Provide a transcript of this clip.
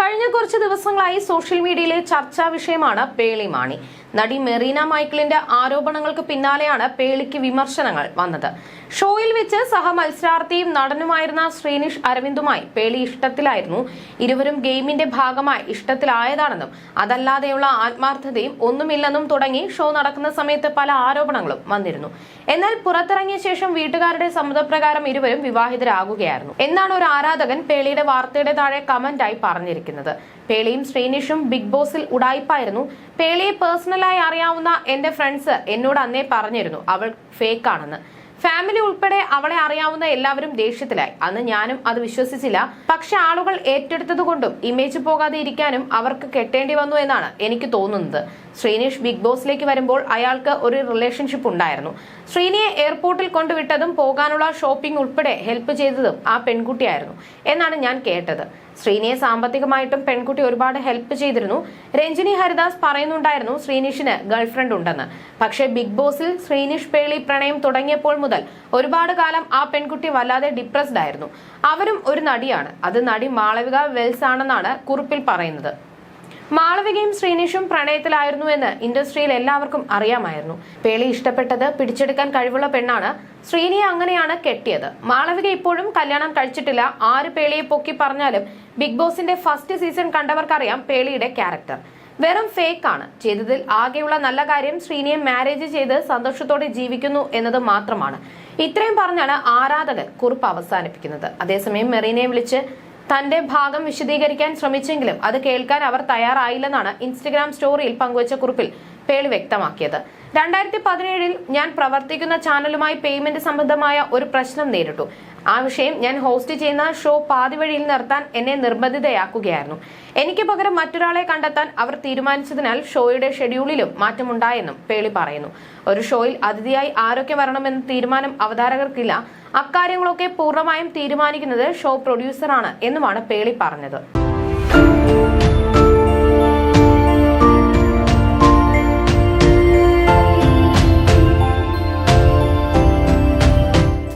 കഴിഞ്ഞ കുറച്ച് ദിവസങ്ങളായി സോഷ്യൽ മീഡിയയിലെ ചർച്ചാ വിഷയമാണ് പേളി മാണി. നടി മെറീന മൈക്കിളിന്റെ ആരോപണങ്ങൾക്ക് പിന്നാലെയാണ് പേളിക്ക് വിമർശനങ്ങൾ വന്നത്. ഷോയിൽ വെച്ച് സഹമത്സരാർത്ഥിയും നടനുമായിരുന്ന ശ്രീനിഷ് അരവിന്ദുമായി പേളി ഇഷ്ടത്തിലായിരുന്നു. ഇരുവരും ഗെയിമിന്റെ ഭാഗമായി ഇഷ്ടത്തിലായതാണെന്നും അതല്ലാതെയുള്ള ആത്മാർത്ഥതയും ഒന്നുമില്ലെന്നും തുടങ്ങി ഷോ നടക്കുന്ന സമയത്ത് പല ആരോപണങ്ങളും വന്നിരുന്നു. എന്നാൽ പുറത്തിറങ്ങിയ ശേഷം വീട്ടുകാരുടെ സമ്മതപ്രകാരം ഇരുവരും വിവാഹിതരാകുകയായിരുന്നു. എന്നാണ് ഒരു ആരാധകൻ പേളിയുടെ വാർത്തയുടെ താഴെ കമന്റായി പറഞ്ഞിരിക്കുന്നത്. പേളിയും ശ്രീനിഷും ബിഗ് ബോസിൽ ഉടായിപ്പായിരുന്നു. പേളിയെ പേഴ്സണലായി അറിയാവുന്ന എന്റെ ഫ്രണ്ട്സ് എന്നോട് അന്നേ പറഞ്ഞിരുന്നു. അവൾ ഫേക്ക് ആണെന്ന് ഫാമിലി ഉൾപ്പെടെ അവളെ അറിയാവുന്ന എല്ലാവരും ദേഷ്യത്തിലായി. അന്ന് ഞാനും അത് വിശ്വസിച്ചില്ല. പക്ഷെ ആളുകൾ ഏറ്റെടുത്തതുകൊണ്ടും ഇമേജ് പോകാതെ ഇരിക്കാനും അവർക്ക് കെട്ടേണ്ടി വന്നു എന്നാണ് എനിക്ക് തോന്നുന്നത്. ശ്രീനീഷ് ബിഗ് ബോസിലേക്ക് വരുമ്പോൾ അയാൾക്ക് ഒരു റിലേഷൻഷിപ്പ് ഉണ്ടായിരുന്നു. ശ്രീനിയെ എയർപോർട്ടിൽ കൊണ്ടുവിട്ടതും പോകാനുള്ള ഷോപ്പിംഗ് ഉൾപ്പെടെ ഹെൽപ്പ് ചെയ്തതും ആ പെൺകുട്ടിയായിരുന്നു എന്നാണ് ഞാൻ കേട്ടത്. ശ്രീനിയെ സാമ്പത്തികമായിട്ടും പെൺകുട്ടി ഒരുപാട് ഹെൽപ്പ് ചെയ്തിരുന്നു. രഞ്ജിനി ഹരിദാസ് പറയുന്നുണ്ടായിരുന്നു ശ്രീനിഷിന് ഗേൾഫ്രണ്ട് ഉണ്ടെന്ന്. പക്ഷേ ബിഗ് ബോസിൽ ശ്രീനിഷ് പേളി പ്രണയം തുടങ്ങിയപ്പോൾ മുതൽ ഒരുപാട് കാലം ആ പെൺകുട്ടി വല്ലാതെ ഡിപ്രസ്ഡ് ആയിരുന്നു. അവരും ഒരു നടിയാണ്. അത് നടി മാളവിക വെൽസ് ആണെന്നാണ് കുറിപ്പിൽ പറയുന്നത്. മാളവികയും ശ്രീനിഷും പ്രണയത്തിലായിരുന്നു എന്ന് ഇൻഡസ്ട്രിയിൽ എല്ലാവർക്കും അറിയാമായിരുന്നു. പേളി ഇഷ്ടപ്പെട്ടത് പിടിച്ചെടുക്കാൻ കഴിവുള്ള പെണ്ണാണ്. ശ്രീനിയെ അങ്ങനെയാണ് കെട്ടിയത്. മാളവിക ഇപ്പോഴും കല്യാണം കഴിച്ചിട്ടില്ല. ആര് പേളിയെ പൊക്കി പറഞ്ഞാലും ബിഗ് ബോസിന്റെ ഫസ്റ്റ് സീസൺ കണ്ടവർക്കറിയാം പേളിയുടെ ക്യാരക്ടർ. വെറും ഫേക്ക് ആണ് ചെയ്തതിൽ ആകെയുള്ള നല്ല കാര്യം ശ്രീനിയെ മാരേജ് ചെയ്ത് സന്തോഷത്തോടെ ജീവിക്കുന്നു എന്നത് മാത്രമാണ്. ഇത്രയും പറഞ്ഞാണ് ആരാധകൻ കുറിപ്പ് അവസാനിപ്പിക്കുന്നത്. അതേസമയം മെറീനയെ വിളിച്ച് തന്റെ ഭാഗം വിശദീകരിക്കാൻ ശ്രമിച്ചെങ്കിലും അത് കേൾക്കാൻ അവർ തയ്യാറായില്ലെന്നാണ് ഇൻസ്റ്റഗ്രാം സ്റ്റോറിയിൽ പങ്കുവച്ച കുറിപ്പിൽ പേളി വ്യക്തമാക്കിയത്. രണ്ടായിരത്തി പതിനേഴിൽ ഞാൻ പ്രവർത്തിക്കുന്ന ചാനലുമായി പേയ്മെന്റ് സംബന്ധമായ ഒരു പ്രശ്നം നേരിട്ടു. ആ വിഷയം ഞാൻ ഹോസ്റ്റ് ചെയ്യുന്ന ഷോ പാതിവഴിയിൽ നിർത്താൻ എന്നെ നിർബന്ധിതയാക്കുകയായിരുന്നു. എനിക്ക് പകരം മറ്റൊരാളെ കണ്ടെത്താൻ അവർ തീരുമാനിച്ചതിനാൽ ഷോയുടെ ഷെഡ്യൂളിലും മാറ്റമുണ്ടായെന്നും പേളി പറയുന്നു. ഒരു ഷോയിൽ അതിഥിയായി ആരൊക്കെ വരണമെന്ന തീരുമാനം അവതാരകർക്കില്ല. അക്കാര്യങ്ങളൊക്കെ പൂർണമായും തീരുമാനിക്കുന്നത് ഷോ പ്രൊഡ്യൂസറാണ് എന്നുമാണ് പേളി പറഞ്ഞത്